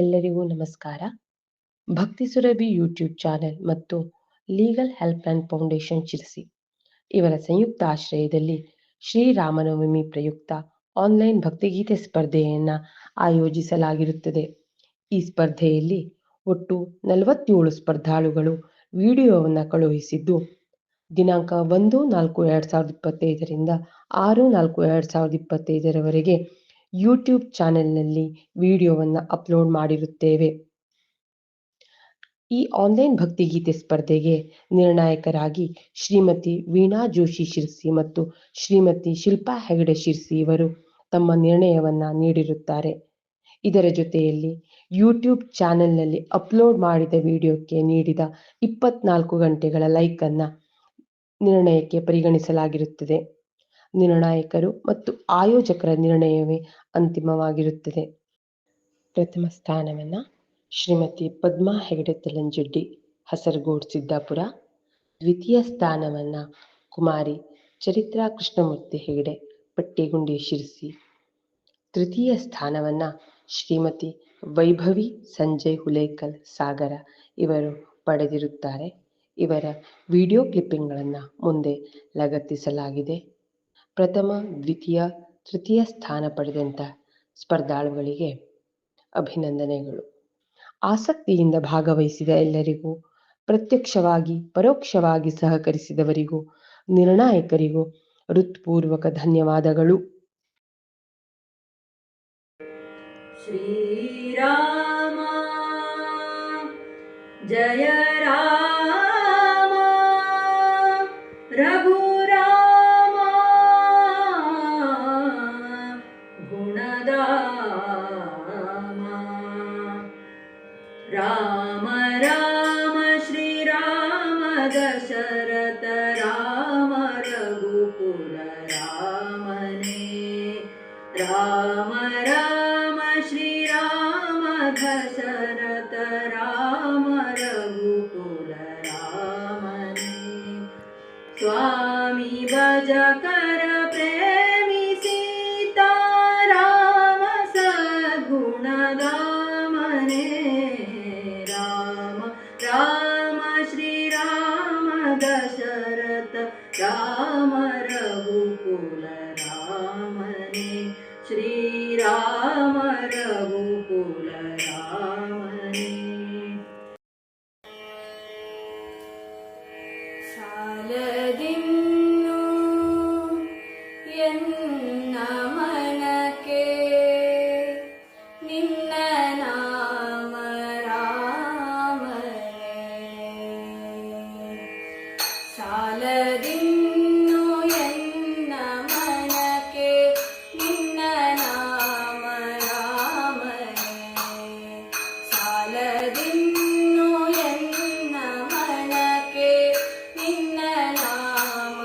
ಎಲ್ಲರಿಗೂ ನಮಸ್ಕಾರ. Bhakti Surabhi YouTube channel ಮತ್ತು legal help line foundation Sirsi ಇವರ ಸಂಯುಕ್ತ ಆಶ್ರಯದಲ್ಲಿ ಶ್ರೀರಾಮನವಮಿ ಪ್ರಯುಕ್ತ ಆನ್ಲೈನ್ ಭಕ್ತಿಗೀತೆ ಸ್ಪರ್ಧೆಯನ್ನ ಆಯೋಜಿಸಲಾಗಿರುತ್ತದೆ. ಈ ಸ್ಪರ್ಧೆಯಲ್ಲಿ ಒಟ್ಟು ನಲವತ್ತೇಳು ಸ್ಪರ್ಧಾಳುಗಳು ವಿಡಿಯೋವನ್ನು ಕಳುಹಿಸಿದ್ದು, ದಿನಾಂಕ ಒಂದು ನಾಲ್ಕು ಎರಡ್ ಸಾವಿರದ ಇಪ್ಪತ್ತೈದರಿಂದ ಆರು ನಾಲ್ಕು ಎರಡ್ ಸಾವಿರದ ಇಪ್ಪತ್ತೈದರವರೆಗೆ ಯೂಟ್ಯೂಬ್ ಚಾನೆಲ್ನಲ್ಲಿ ವಿಡಿಯೋವನ್ನು ಅಪ್ಲೋಡ್ ಮಾಡಿರುತ್ತೇವೆ. ಈ ಆನ್ಲೈನ್ ಭಕ್ತಿಗೀತೆ ಸ್ಪರ್ಧೆಗೆ ನಿರ್ಣಾಯಕರಾಗಿ ಶ್ರೀಮತಿ ವೀಣಾ ಜೋಶಿ ಶಿರ್ಸಿ ಮತ್ತು ಶ್ರೀಮತಿ ಶಿಲ್ಪಾ ಹೆಗಡೆ ಶಿರ್ಸಿ ಇವರು ತಮ್ಮ ನಿರ್ಣಯವನ್ನ ನೀಡಿರುತ್ತಾರೆ. ಇದರ ಜೊತೆಯಲ್ಲಿ ಯೂಟ್ಯೂಬ್ ಚಾನೆಲ್ನಲ್ಲಿ ಅಪ್ಲೋಡ್ ಮಾಡಿದ ವಿಡಿಯೋಕ್ಕೆ ನೀಡಿದ ಇಪ್ಪತ್ನಾಲ್ಕು ಗಂಟೆಗಳ ಲೈಕನ್ನು ನಿರ್ಣಯಕ್ಕೆ ಪರಿಗಣಿಸಲಾಗಿರುತ್ತದೆ. ನಿರ್ಣಾಯಕರು ಮತ್ತು ಆಯೋಜಕರ ನಿರ್ಣಯವೇ ಅಂತಿಮವಾಗಿರುತ್ತದೆ. ಪ್ರಥಮ ಸ್ಥಾನವನ್ನ ಶ್ರೀಮತಿ ಪದ್ಮಾ ಹೆಗಡೆ ತಲಂಜೆಡ್ಡಿ, ಹಸರಗೋಡ್ ಸಿದ್ದಾಪುರ. ದ್ವಿತೀಯ ಸ್ಥಾನವನ್ನ ಕುಮಾರಿ ಚರಿತ್ರಾ ಕೃಷ್ಣಮೂರ್ತಿ ಹೆಗಡೆ ಪಟ್ಟಿಗುಂಡಿ ಶಿರಸಿ. ತೃತೀಯ ಸ್ಥಾನವನ್ನ ಶ್ರೀಮತಿ ವೈಭವಿ ಸಂಜಯ್ ಹುಲೇಕಲ್ ಸಾಗರ ಇವರು ಪಡೆದಿರುತ್ತಾರೆ. ಇವರ ವಿಡಿಯೋ ಕ್ಲಿಪ್ಪಿಂಗ್ಗಳನ್ನು ಮುಂದೆ ಲಗತ್ತಿಸಲಾಗಿದೆ. ಪ್ರಥಮ, ದ್ವಿತೀಯ, ತೃತೀಯ ಸ್ಥಾನ ಪಡೆದಂಥ ಸ್ಪರ್ಧಾಳುಗಳಿಗೆ ಅಭಿನಂದನೆಗಳು. ಆಸಕ್ತಿಯಿಂದ ಭಾಗವಹಿಸಿದ ಎಲ್ಲರಿಗೂ, ಪ್ರತ್ಯಕ್ಷವಾಗಿ, ಪರೋಕ್ಷವಾಗಿ ಸಹಕರಿಸಿದವರಿಗೂ, ನಿರ್ಣಾಯಕರಿಗೂ ಹೃತ್ಪೂರ್ವಕ ಧನ್ಯವಾದಗಳು. ಶ್ರೀರಾಮ, ಜಯ दशरथ राम रघुकुल रामने। राम राम श्रीराम दशरथ राम रघुकुल रामने। स्वामी भज कर Yeah. മലതിന്നു എന്ന മനക്കെ നിന്ന നാമ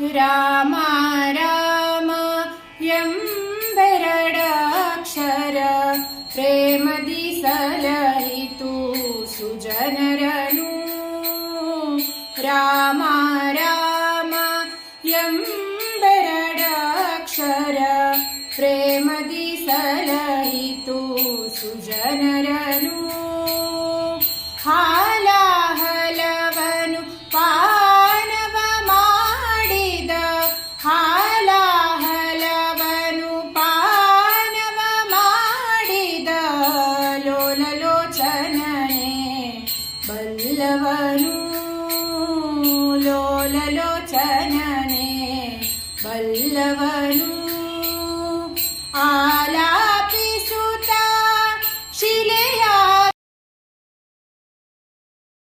राम राम यं वरडाक्षर प्रेमदि सलयितु सुजनू रामाराम यं बरडाक्षर प्रेमदि सलयितु सुजननु లోచననే బల్లవను లోలలోచననే బల్లవను ఆ